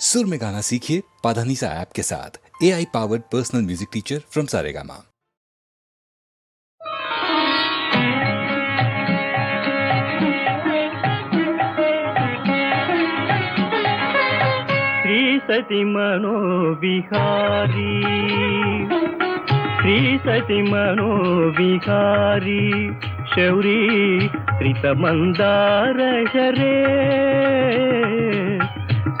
सुर में गाना सीखिए पाधानीसा ऐप के साथ। A I powered personal music teacher from Saregama सती मनोविहारी श्री सती मनोविहारी शौरी कृतमन्दारशरे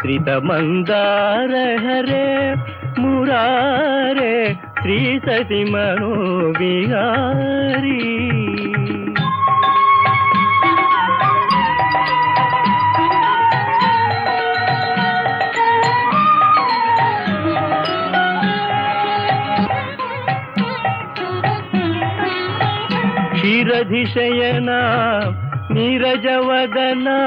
శ్రిత మందార హరే మురారే శ్రీ సతి మనోవిహారీ. క్షీరధిశయనా నీరజవదనా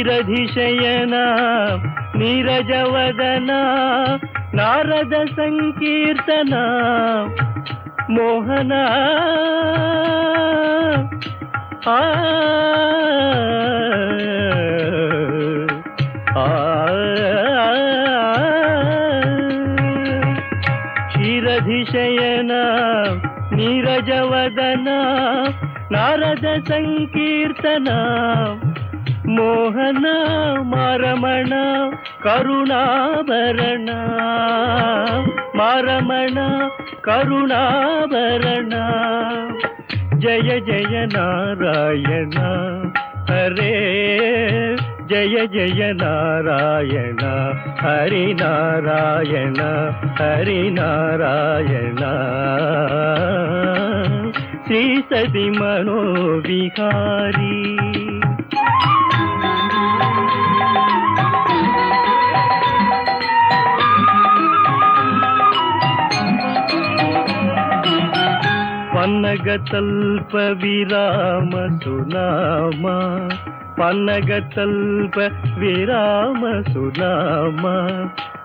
ಕ್ಷೀರಧಿಶಯನ ನೀರಜವದನ ನಾರದ ಸಂಕೀರ್ತನ ಮೋಹನ ಆ ಆ ಕ್ಷೀರಧಿಶಯನ ನೀರಜವದನ ನಾರದ ಸಂಕೀರ್ತನ మోహన మరమణ కరుణాభరణ. మరమణ కరుణాభరణ. జయ జయ నారాయణ. హరే జయ జయ నారాయణ. హరి నారాయణ. హరి నారాయణ. శ్రీ సతి మనోవిహారీ. పన్నగతల్ప విరామ సునామా పన్నగతల్ప విరామ సునామా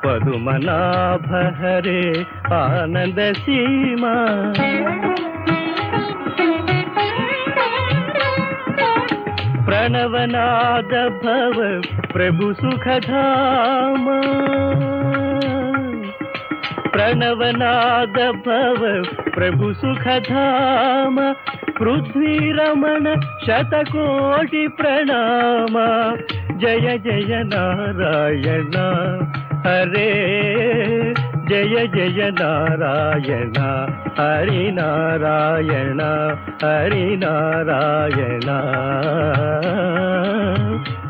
పదుమనాభ హరే ఆనంద సీమా. ప్రణవనాద భవ प्रभु सुखधामा। प्रणवनाद भव प्रभु सुखधाम। पृथ्वी रमण शतकोटि प्रणाम। जय जय नारायण। हरे। जय जय नारायण। हरि नारायण। हरि नारायण।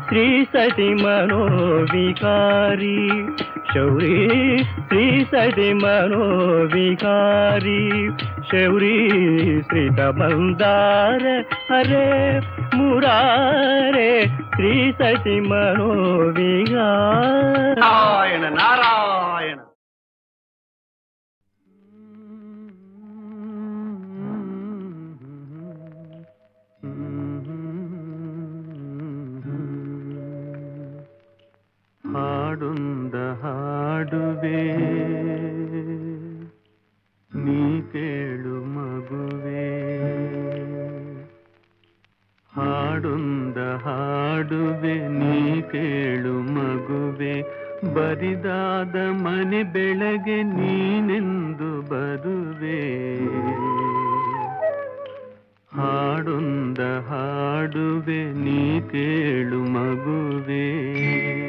శ్రీసటి మనోవికారి. శౌరీ శ్రీసటి మనోవికారి. శౌరి శ్రీత మందార హరే మురారే. శ్రీసటి మనోవిహార నారాయణ నారాయణ. ಹಾಡುಂದ ಹಾಡುವೆ. ನೀ ಕೇಳು ಮಗುವೆ. ಹಾಡುಂದ ಹಾಡುವೆ, ನೀ ಕೇಳು ಮಗುವೆ. ಬರಿದಾದ ಮನೆ ಬೆಳಗ್ಗೆ ನೀನೆಂದು ಬರುವೆ ಹಾಡುಂದ ಹಾಡುವೆ, ನೀ ಕೇಳು ಮಗುವೆ.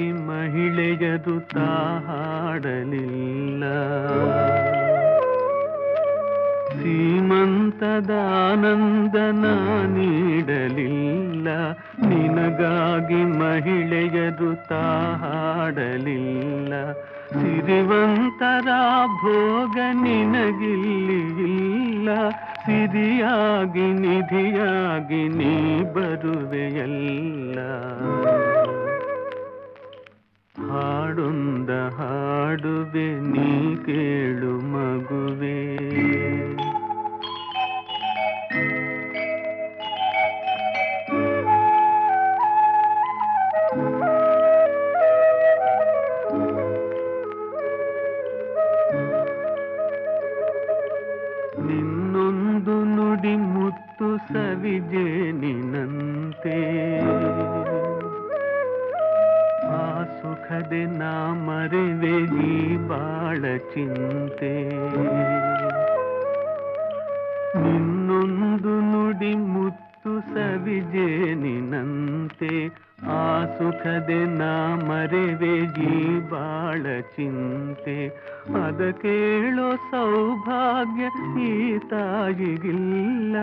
ನಿನಗಾಗಿ ಮಹಿಳೆಯದು ತಾ ಹಾಡಲಿಲ್ಲ ನೀಡಲಿಲ್ಲ. ನಿನಗಾಗಿ ಮಹಿಳೆಯದು ತಾ ಹಾಡಲಿಲ್ಲ ಸಿರಿವಂತರ ಭೋಗ ನಿನಗಿಲ್ಲಿ ಸಿರಿಯಾಗಿ ನಿಧಿಯಾಗಿ ನೀ ಬರುವೆಯಲ್ಲ. ಹಾಡೊಂದ ಹಾಡುವೆ ನೀ ಕೇಳು ಮಗುವೇ. ಬಹಳ ಚಿಂತೆ ಅದ ಕೇಳೋ ಸೌಭಾಗ್ಯ ಈ ತಾಯಿಗಿಲ್ಲ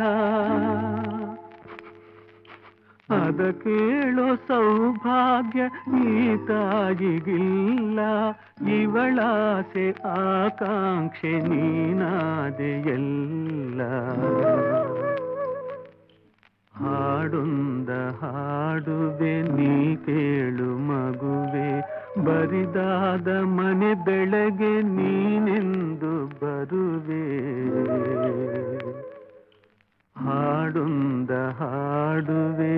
ಅದ ಕೇಳೋ ಸೌಭಾಗ್ಯ ಈ ತಾಯಿಗಿಲ್ಲ ಇವಳಾಸೆ ಆಕಾಂಕ್ಷೆ ನೀನಾದೆಯಲ್ಲ ಹಾಡುಂದ ಹಾಡುವೆ ನೀ ಕೇಳು ಮಗುವೆ. ಬರಿದಾದ ಮನೆ ಬೆಳಗ್ಗೆ ನೀನೆಂದು ಬರುವೆ. ಹಾಡುಂದ ಹಾಡುವೆ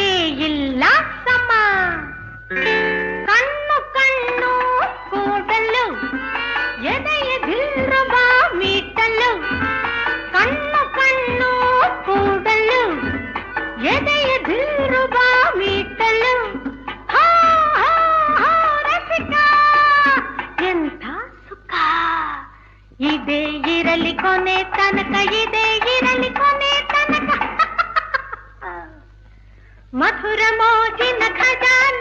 ನಂಬಿಕೆ ಇಲ್ಲ ಸಮ ಕಣ್ಣು ಕಣ್ಣು ಕೂಡಲು ಎದೆಯದಿರುವ ಮೀಟಲು ಕಣ್ಣು ಕಣ್ಣು ಕೂಡಲು ಎದೆಯದಿರುವ ಮೀಟಲು ಎಂಥ ಸುಖ ಇದೇ ಇರಲಿ ಕೊನೆ ತನಕ ಇದೇ ಇರಲಿ ಕೊನೆ खुरमोजिन खजान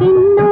in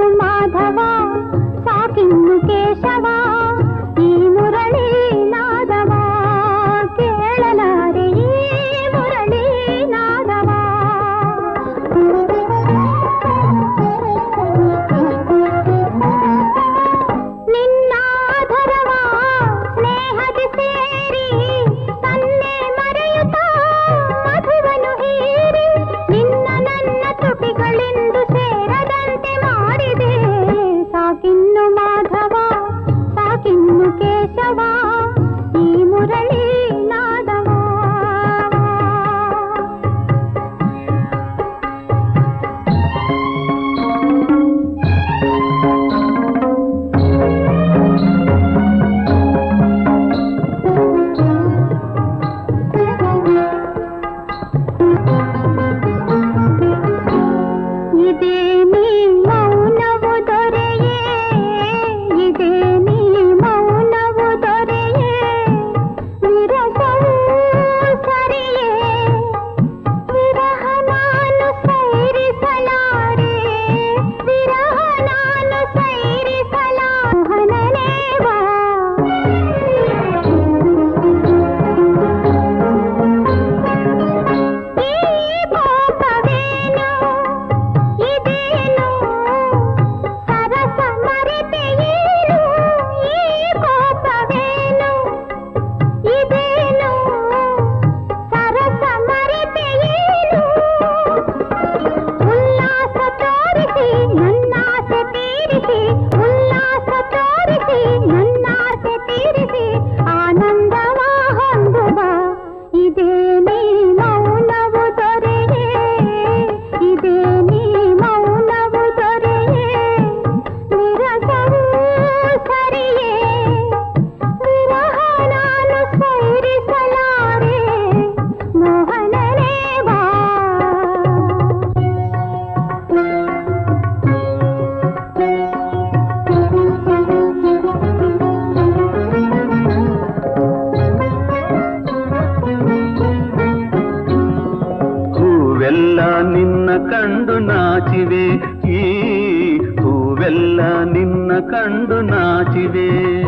ನಿನ್ನ ಕಂಡು ನಾಚಿವೆ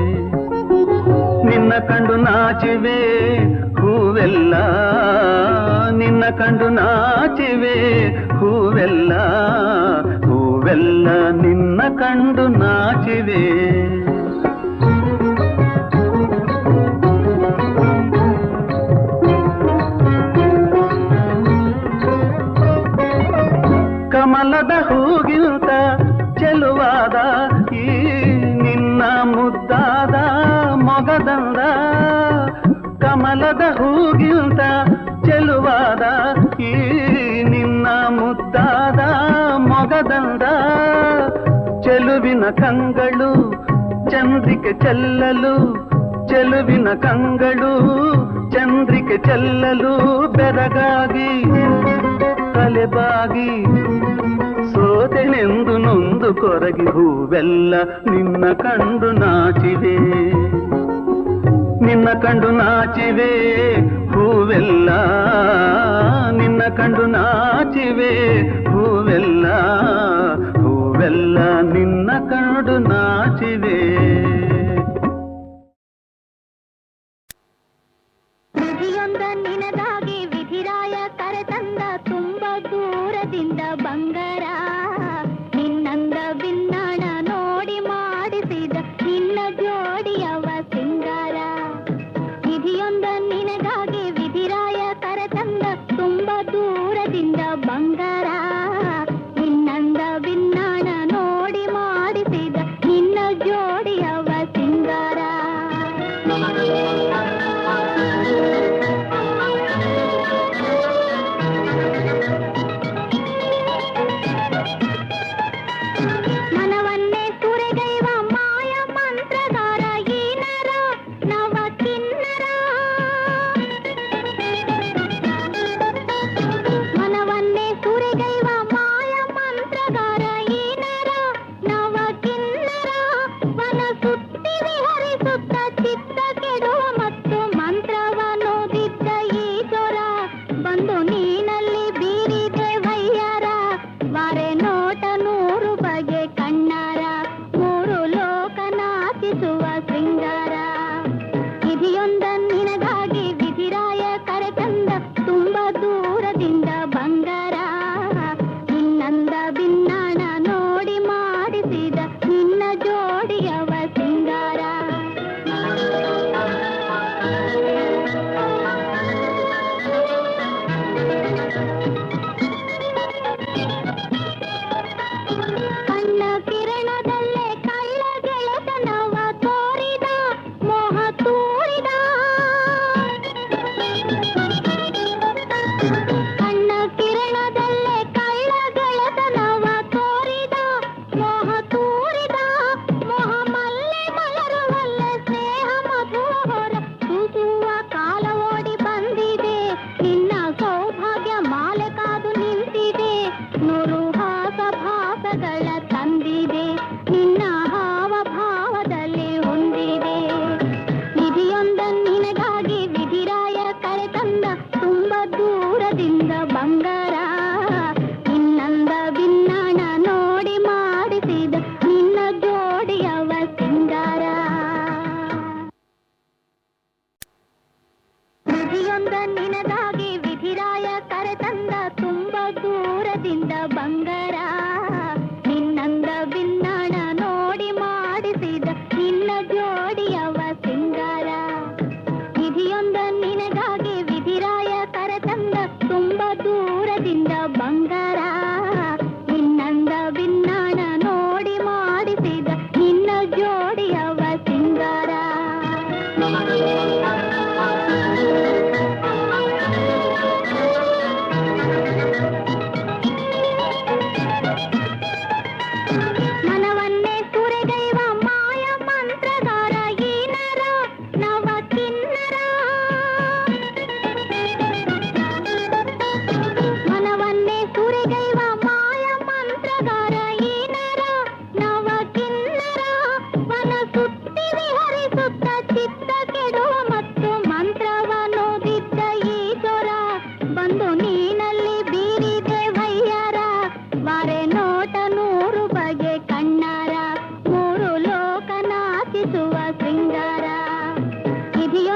ನಿನ್ನ ಕಂಡು ನಾಚಿವೆ ಹೂವೆಲ್ಲ. ನಿನ್ನ ಕಂಡು ನಾಚಿವೆ ಹೂವೆಲ್ಲ. ಹೂವೆಲ್ಲ ನಿನ್ನ ಕಂಡು ನಾಚಿವೆ. ಕಮಲದಂದ, ಕಮಲದ ಹೂಗಿಂತ ಚೆಲುವಾದ, ಈ ನಿನ್ನ ಮುದ್ದಾದ ಮೊಗದಂದ. ಚೆಲುವಿನ ಕಂಗಳು ಚಂದ್ರಿಕೆ ಚೆಲ್ಲಲು, ಚೆಲುವಿನ ಕಂಗಳು ಚಂದ್ರಿಕೆ ಚೆಲ್ಲಲು ಬೆರಗಾಗಿ ತಲೆಬಾಗಿ ಸೋತೆನೆಂದು ನೊಂದು ಕೊರಗಿ ಹೂವೆಲ್ಲ ನಿನ್ನ ಕಂಡು ನಾಚಿದೆ. ನಿನ್ನ ಕಂಡು ನಾಚಿವೆ ಹೂವೆಲ್ಲ. ನಿನ್ನ ಕಂಡು ನಾಚಿವೆ ಹೂವೆಲ್ಲ. ಹೂವೆಲ್ಲ ನಿನ್ನ ಕಂಡು ನಾಚಿವೆ. ನಿಧಿಯೊಂದ ನಿನಗಾಗಿ ವಿಧಿರಾಯ ಕರೆತಂದ ತುಂಬ ದೂರದಿಂದ ಬಂಗಾರ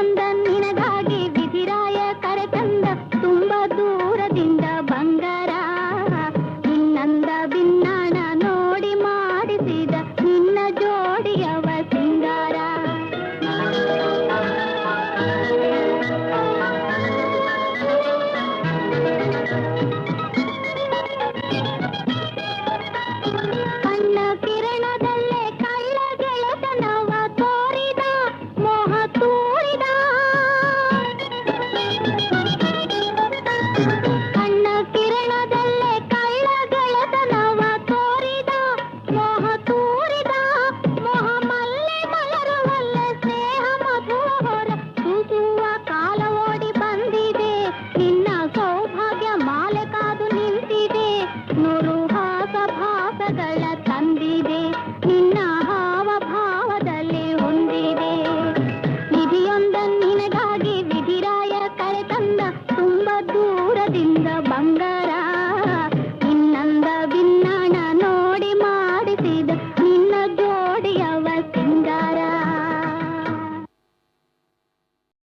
চন্দন